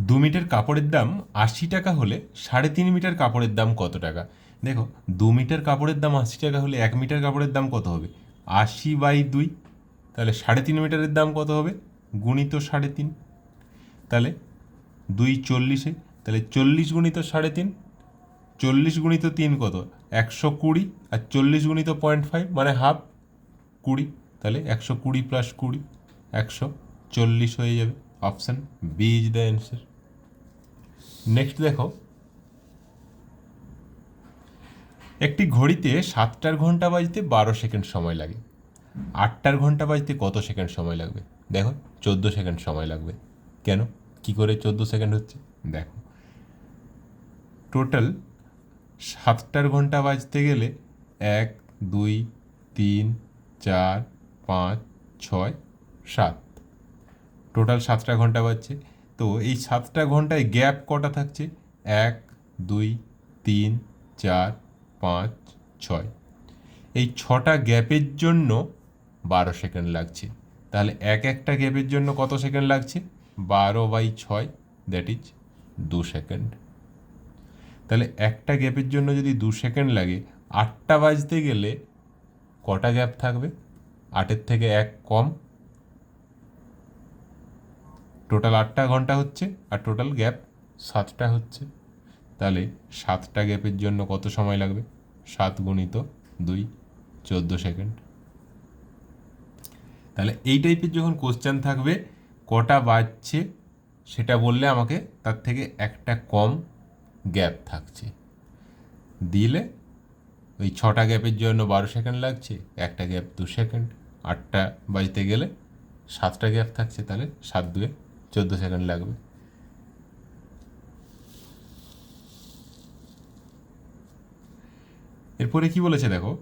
দু মিটার কাপড়ের দাম আশি টাকা হলে সাড়ে তিন মিটার কাপড়ের দাম কত টাকা? দেখো, দু মিটার কাপড়ের দাম আশি টাকা হলে এক মিটার কাপড়ের দাম কত হবে? আশি বাই দুই, তাহলে সাড়ে তিন মিটারের দাম কত হবে? গুণিত সাড়ে তিন। তাহলে দুই চল্লিশে, তাহলে চল্লিশ গুণিত সাড়ে তিন, চল্লিশ গুণিত তিন কত? একশো কুড়ি আর চল্লিশ গুণিত পয়েন্ট ফাইভ মানে হাফ কুড়ি, তাহলে একশো কুড়ি প্লাস কুড়ি, একশো চল্লিশ হয়ে যাবে। Option B is the answer. Next দেখো। একটি ঘড়িতে সাতটার ঘণ্টা বাজতে বারো সেকেন্ড সময় লাগে। আটটার ঘণ্টা বাজতে কত সেকেন্ড সময় লাগবে? দেখো, চোদ্দ সেকেন্ড সময় লাগবে। কেন? কি করে চোদ্দ সেকেন্ড হচ্ছে? দেখো। টোটাল সাতটার ঘণ্টা বাজতে গেলে এক, দুই, তিন, চার, পাঁচ, ছয়, সাত। টোটাল সাতটা ঘণ্টা বাজছে। তো এই সাতটা ঘন্টায় গ্যাপ কটা থাকছে? এক, দুই, তিন, চার, পাঁচ, ছয়। এই ছটা গ্যাপের জন্য বারো সেকেন্ড লাগছে। তাহলে এক একটা গ্যাপের জন্য কত সেকেন্ড লাগছে? বারো বাই ছয় দ্যাট ইজ দু সেকেন্ড। তাহলে একটা গ্যাপের জন্য যদি দু সেকেন্ড লাগে, আটটা বাজতে গেলে কটা গ্যাপ থাকবে? আটের থেকে এক কম টোটাল আটটা ঘণ্টা হচ্ছে আর টোটাল গ্যাপ সাতটা হচ্ছে। তাহলে সাতটা গ্যাপের জন্য কত সময় লাগবে? সাত গুণিত দুই, চোদ্দ সেকেন্ড। তাহলে এই টাইপের যখন কোশ্চেন থাকবে, কটা বাজছে সেটা বললে আমাকে তার থেকে একটা কম গ্যাপ থাকছে। দিলে ওই ছটা গ্যাপের জন্য বারো সেকেন্ড লাগছে, একটা গ্যাপ দু সেকেন্ড। আটটা বাজতে গেলে সাতটা গ্যাপ থাকছে, তাহলে সাত দুয়ে চোদ্দ সেকেন্ড লাগবে। এরপরে কি বলেছে দেখো,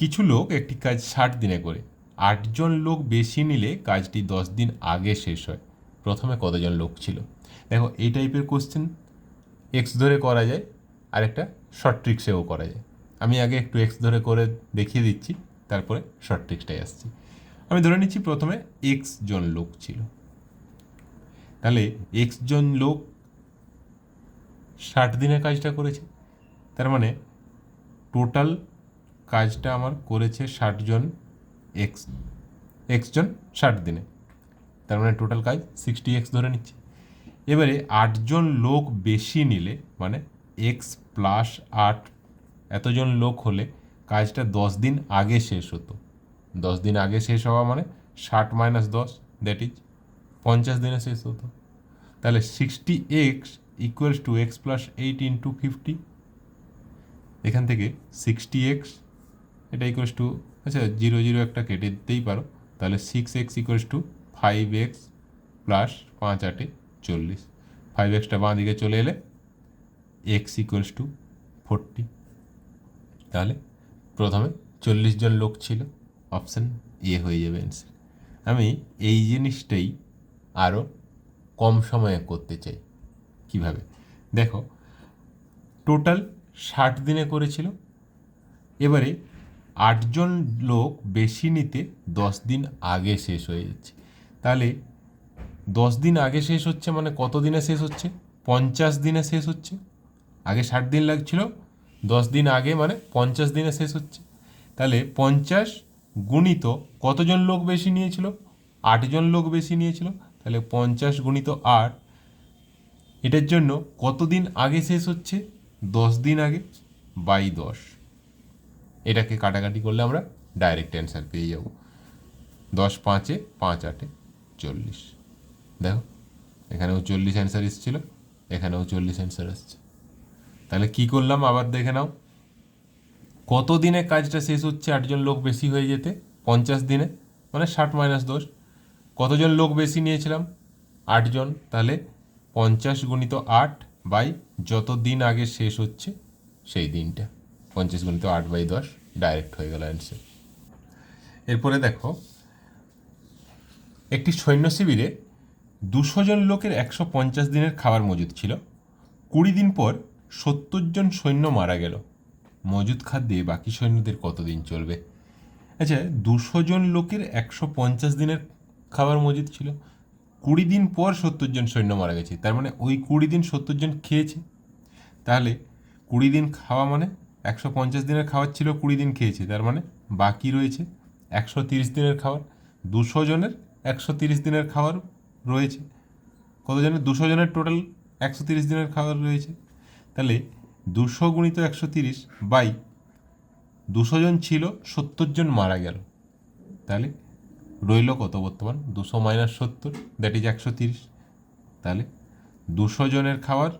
কিছু লোক একটি কাজ ষাট দিনে করে, আটজন লোক বেশি নিলে কাজটি দশ দিন আগে শেষ হয়। প্রথমে কতজন লোক ছিল? দেখো, এই টাইপের কোশ্চেন এক্স ধরে করা যায় আর একটা শর্ট ট্রিক্সেও করা যায়। আমি আগে একটু এক্স ধরে করে দেখিয়ে দিচ্ছি, তারপরে শর্ট ট্রিক্সটাই আসছি। আমি ধরে নিচ্ছি প্রথমে এক্স জন লোক ছিল। তাহলে এক্স জন লোক ষাট দিনে কাজটা করেছে। তার মানে টোটাল কাজটা আমার করেছে ষাট জন এক্স এক্স জন ষাট দিনে। তার মানে টোটাল কাজ সিক্সটি এক্স ধরে নিচ্ছে। এবারে আটজন লোক বেশি নিলে মানে এক্স প্লাস আট, এতজন লোক হলে কাজটা দশ দিন আগে শেষ হতো। দশ দিন আগে শেষ হওয়া মানে ষাট মাইনাস দশ দ্যাট ইজ পঞ্চাশ দিনে শেষ হতো। তাহলে sixty x equals to x plus eight into fifty এখান থেকে সিক্সটি এক্স এটা ইকুয়ালস টু আচ্ছা জিরো জিরো একটা কেটে দিতেই পারো। তাহলে six x equals to five x plus পাঁচ আটে চল্লিশ। ফাইভ এক্সটা বাঁ দিকে চলে এলে এক্স ইকুয়ালস টু ফোরটি তাহলে প্রথমে চল্লিশ জন লোক ছিল। অপশান এ হয়ে যাবে অ্যান্সার আমি এই জিনিসটাই আরও কম সময়ে করতে চাই। কীভাবে? দেখো, টোটাল ষাট দিনে করেছিল। এবারে আটজন লোক বেশি নিতে দশ দিন আগে শেষ হয়ে যাচ্ছে। তাহলে দশ দিন আগে শেষ হচ্ছে মানে কত দিনে শেষ হচ্ছে? পঞ্চাশ দিনে শেষ হচ্ছে। আগে ষাট দিন লাগছিল, দশ দিন আগে মানে পঞ্চাশ দিনে শেষ হচ্ছে। তাহলে পঞ্চাশ গুণিত কতজন লোক বেশি নিয়েছিল? আটজন লোক বেশি নিয়েছিল। তাহলে পঞ্চাশ গুণিত আট, এটার জন্য কতদিন আগে শেষ হচ্ছে? দশ দিন আগে, বাই দশ। এটাকে কাটাকাটি করলে আমরা ডাইরেক্ট অ্যান্সার পেয়ে যাব। দশ পাঁচে পাঁচ আটে চল্লিশ। দেখো, এখানেও চল্লিশ অ্যান্সার এসেছিল, এখানেও চল্লিশ অ্যান্সার আসছে। তাহলে কি করলাম? আবার দেখে নাও। কত দিনে কাজটা শেষ হচ্ছে? আটজন লোক বেশি হয়ে যেতে, পঞ্চাশ দিনে মানে ষাট মাইনাস দশ। কতজন লোক বেশি নিয়েছিলাম? আটজন। তাহলে পঞ্চাশ গুণিত আট বাই যত দিন আগে শেষ হচ্ছে সেই দিনটা। পঞ্চাশ গুণিত আট বাই দশ ডাইরেক্ট হয়ে গেল অ্যান্সার। এরপরে দেখো, একটি সৈন্য শিবিরে দুশো জন লোকের একশো পঞ্চাশ দিনের খাবার মজুদ ছিল। কুড়ি দিন পর সত্তর জন সৈন্য মারা গেল। মজুদ খাদ্যে বাকি সৈন্যদের কতদিন চলবে? আচ্ছা দুশো জন লোকের একশো পঞ্চাশ দিনের খাবার মজুদ ছিল। কুড়ি দিন পর সত্তর জন সৈন্য মারা গেছে। তার মানে ওই কুড়ি দিন সত্তর জন খেয়েছে। তাহলে কুড়ি দিন খাওয়া মানে একশো পঞ্চাশ দিনের খাবার ছিল, কুড়ি দিন খেয়েছে। তার মানে বাকি রয়েছে একশো তিরিশ দিনের খাবার দুশো জনের একশো তিরিশ দিনের খাবার রয়েছে। কতজনের দুশো জনের টোটাল একশো তিরিশ দিনের খাবার রয়েছে। তাহলে দুশো গুণিত একশো তিরিশ বাই দুশো জন ছিল, সত্তর জন মারা গেল। তাহলে রইল কত বর্তমান? দুশো মাইনাস সত্তর দ্যাট ইজ একশো তিরিশ। তাহলে দুশো জনের খাবার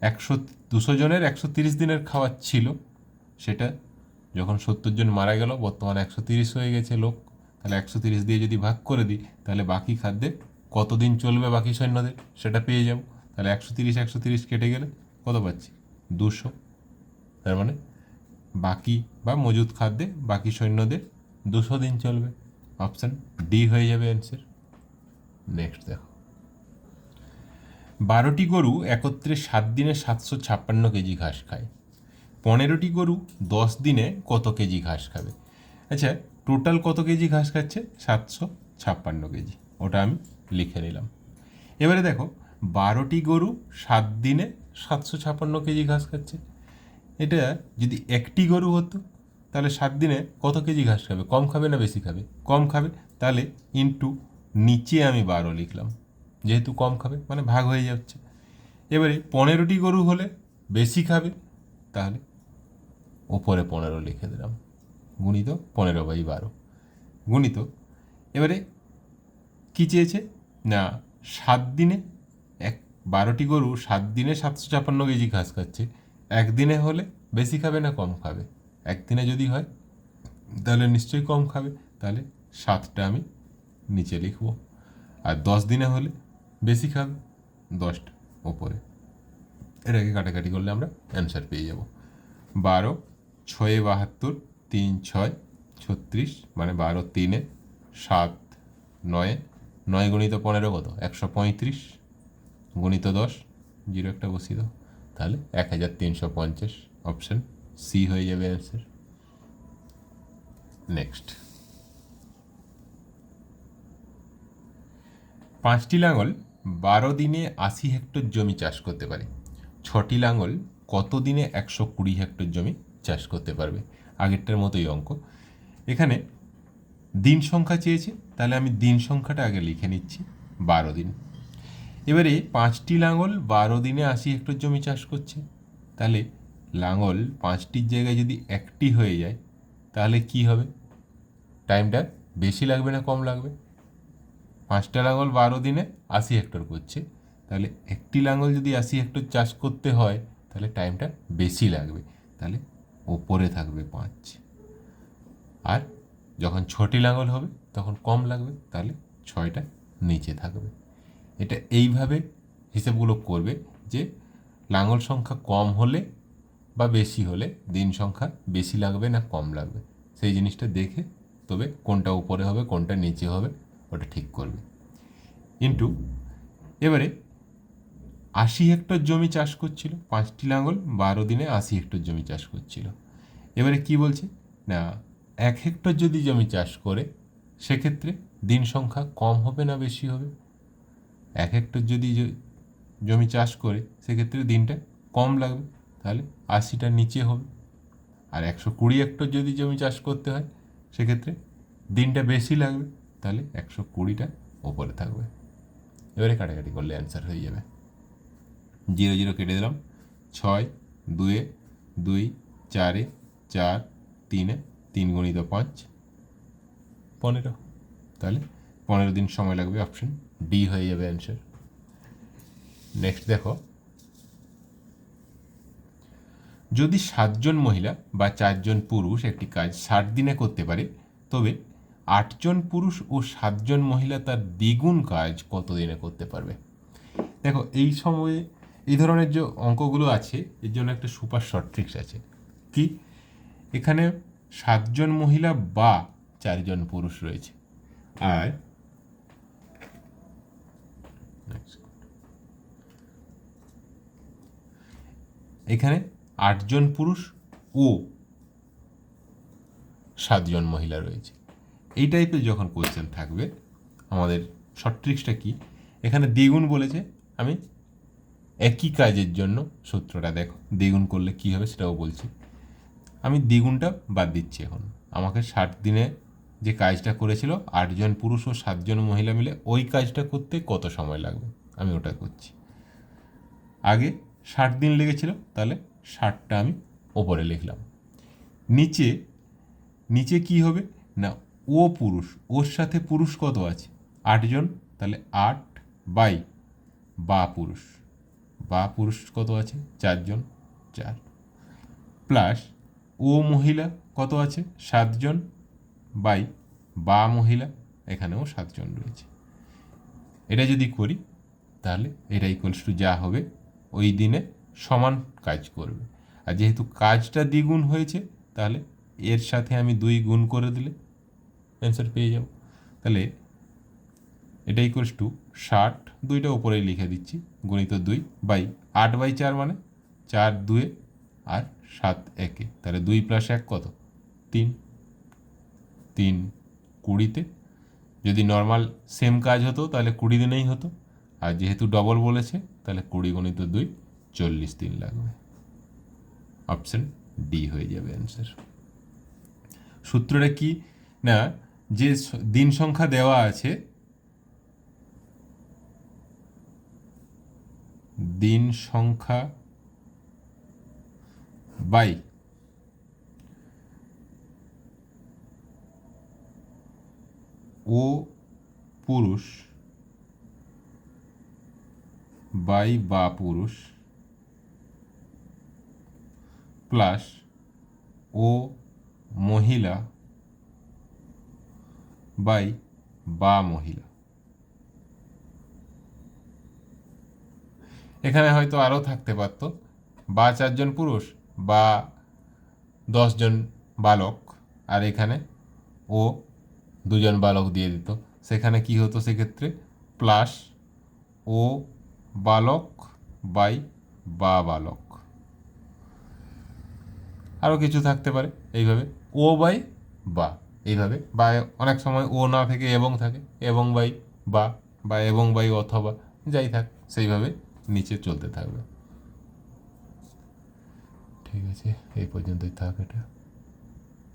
একশো, দুশো জনের একশো তিরিশ দিনের খাবার ছিল। সেটা যখন সত্তর জন মারা গেল, বর্তমানে একশো তিরিশ হয়ে গেছে লোক। তাহলে একশো তিরিশ দিয়ে যদি ভাগ করে দিই, তাহলে বাকি খাদ্যে কতদিন চলবে বাকি সৈন্যদের? সেটা পেয়ে যাব। তাহলে একশো তিরিশ একশো তিরিশ কেটে গেলে কত পাচ্ছি? দুশো। তার মানে বাকি বা মজুদ খাদ্যে বাকি সৈন্যদের দুশো দিন চলবে। অপশান ডি হয়ে যাবে অ্যান্সার নেক্সট দেখো। বারোটি গরু একত্রে সাত দিনে সাতশো ছাপ্পান্ন কেজি ঘাস খায়। পনেরোটি গরু দশ দিনে কত কেজি ঘাস খাবে? আচ্ছা টোটাল কত কেজি ঘাস খাচ্ছে? সাতশো ছাপ্পান্ন কেজি। ওটা আমি লিখে নিলাম। এবারে দেখো, বারোটি গরু সাত দিনে সাতশো ছাপ্পান্ন কেজি ঘাস খাচ্ছে। এটা যদি একটি গরু হতো তাহলে সাত দিনে কত কেজি ঘাস খাবে? কম খাবে না বেশি খাবে? কম খাবে, তাহলে ইন্টু নিচে আমি বারো লিখলাম। যেহেতু কম খাবে মানে ভাগ হয়ে যাচ্ছে। এবারে পনেরোটি গরু হলে বেশি খাবে, তাহলে ওপরে পনেরো লিখে দিলাম। গুণিত পনেরো বাই বারো। গুণিত, এবারে কী চেয়েছে? না, সাত দিনে এক, বারোটি গরু সাত দিনে সাতশো ছাপান্ন কেজি ঘাস খাচ্ছে। একদিনে হলে বেশি খাবে না কম খাবে? একদিনে যদি হয়, তাহলে নিশ্চয়ই কম খাবে। তাহলে সাতটা আমি নিচে লিখব। আর দশ দিনে হলে বেশি খাবে, দশটা ওপরে। এটাকে কাটাকাটি করলে আমরা অ্যান্সার পেয়ে যাব। বারো, ছয়ে, বাহাত্তর, তিন, ছয়, ছত্রিশ মানে বারো, তিনে সাত, নয়ে, নয় গণিত পনেরো কত? একশো পঁয়ত্রিশ গণিত দশ, জিরো একটা দাও। তাহলে এক হাজার তিনশো পঞ্চাশ অপশান সি হয়ে যাবে অ্যান্সার নেক্সট পাঁচটি লাঙল বারো দিনে আশি হেক্টর জমি চাষ করতে পারে। ছটি লাঙল কত দিনে একশো কুড়ি হেক্টর জমি চাষ করতে পারবে? আগেরটার মতোই অঙ্ক। এখানে দিন সংখ্যা চেয়েছে, তাহলে আমি দিন সংখ্যাটা আগে লিখে নিচ্ছি, বারো দিন। এবারে পাঁচটি লাঙল বারো দিনে আশি হেক্টর জমি চাষ করছে, তাহলে লাঙল পাঁচটির জায়গায় যদি একটি হয়ে যায়, তাহলে কি হবে? টাইমটা বেশি লাগবে না কম লাগবে? পাঁচটা লাঙল বারো দিনে আশি হেক্টর করছে। তাহলে একটি লাঙল যদি আশি হেক্টর চাষ করতে হয়, তাহলে টাইমটা বেশি লাগবে। তাহলে ওপরে থাকবে পাঁচ। আর যখন ছটি লাঙল হবে, তখন কম লাগবে, তাহলে ছয়টা নিচে থাকবে। এটা এইভাবে হিসেবগুলো করবে যে, লাঙল সংখ্যা কম হলে বা বেশি হলে দিন সংখ্যা বেশি লাগবে না কম লাগবে। সেই জিনিসটা দেখে তবে কোনটা উপরে হবে, কোনটা নিচে হবে, ওটা ঠিক করবে। কিন্তু এবারে আশি হেক্টর জমি চাষ করছিল, পাঁচটি লাঙল বারো দিনে আশি হেক্টর জমি চাষ করছিল। এবারে কি বলছে? না, এক হেক্টর যদি জমি চাষ করে, সেক্ষেত্রে দিন সংখ্যা কম হবে না বেশি হবে? এক হেক্টর যদি জমি চাষ করে, সেক্ষেত্রে দিনটা কম লাগবে। তাহলে আশিটা নিচে হবে। আর একশো কুড়ি হেক্টর যদি জমি চাষ করতে হয়, সেক্ষেত্রে দিনটা বেশি লাগবে, তাহলে একশো কুড়িটা ওপরে থাকবে। এবারে কাটাকাটি করলে অ্যান্সার হয়ে যাবে। জিরো জিরো কেটে দিলাম, ছয়, দুয়ে, দুই, চারে, চার, তিনে, তিন গণিত পাঁচ, পনেরো। তাহলে পনেরো দিন সময় লাগবে অপশন ডি হয়ে যাবে অ্যান্সার নেক্সট দেখো যদি সাতজন মহিলা বা চারজন পুরুষ একটি কাজ ষাট দিনে করতে পারে, তবে আটজন পুরুষ ও সাতজন মহিলা তার দ্বিগুণ কাজ কত দিনে করতে পারবে? দেখো, এই সময়ে এই ধরনের যে অঙ্কগুলো আছে, এর জন্য একটা সুপার শর্ট ট্রিক্স আছে। কি? এখানে সাতজন মহিলা বা চারজন পুরুষ রয়েছে। আর এখানে আটজন পুরুষ ও সাতজন মহিলা রয়েছে। এই টাইপের যখন কোয়েশ্চেন থাকবে, আমাদের শর্ট ট্রিক্সটা কি? এখানে দ্বিগুণ বলেছে, আমি একই কাজের জন্য সূত্রটা দেখো, দ্বিগুণ করলে কী হবে সেটাও বলছি। আমি দ্বিগুণটা বাদ দিচ্ছি এখন। আমাকে ষাট দিনে যে কাজটা করেছিল, আটজন পুরুষ ও সাতজন মহিলা মিলে ওই কাজটা করতে কত সময় লাগবে? আমি ওটা করছি। আগে ষাট দিন লেগেছিল, তাহলে ষাটটা আমি ওপরে লিখলাম। নিচে নিচে কি হবে? না, ও পুরুষ, ওর সাথে পুরুষ কত আছে? আটজন, তাহলে আট বাই বা পুরুষ। বা পুরুষ কত আছে? চারজন, চার। প্লাস ও মহিলা কত আছে? সাতজন বাই বা মহিলা, এখানেও সাতজন রয়েছে। এটা যদি করি, তাহলে এটা ইকুয়ালস টু যা হবে ওই দিনে সমান কাজ করবে। আর যেহেতু কাজটা দ্বিগুণ হয়েছে, তাহলে এর সাথে আমি দুই গুণ করে দিলে অ্যান্সার পেয়ে যাব। তাহলে এটা ইকুয়ালস টু ষাট, দুইটা উপরেই লিখে দিচ্ছি, গণিত দুই বাই আট বাই চার মানে চার দুয়ে আর সাত একে। তাহলে দুই প্লাস এক কত? তিন। তিন কুড়িতে। যদি নর্মাল সেম কাজ হতো, তাহলে কুড়ি দিনেই হতো। আর যেহেতু ডবল বলেছে, তাহলে কুড়ি গণিত দুই চল্লিশ দিন লাগবে। অপশন ডি হয়ে যাবে অ্যান্সার সূত্রটা কি? না, যে দিন সংখ্যা দেওয়া আছে, দিন সংখ্যা বাই, ও পুরুষ বাই বা পুরুষ প্লাস ও মহিলা বাই বা মহিলা। এখানে হয়তো আরও থাকতে পারতো, বা চারজন পুরুষ, বা দশজন বালক, আর এখানে ও দুজন বালক দিয়ে দিত। সেখানে কি হতো সেক্ষেত্রে? প্লাস ও বালক বাই বা বালক। আরও কিছু থাকতে পারে, এইভাবে। ও বাই বা, এইভাবে। বা অনেক সময় ও না থেকে এবং থাকে, এবং বাই বা বা এবং বাই অথবা, যাই থাক, সেইভাবে নিচে চলতে থাকবে। ঠিক আছে, এই পর্যন্তই থাক এটা।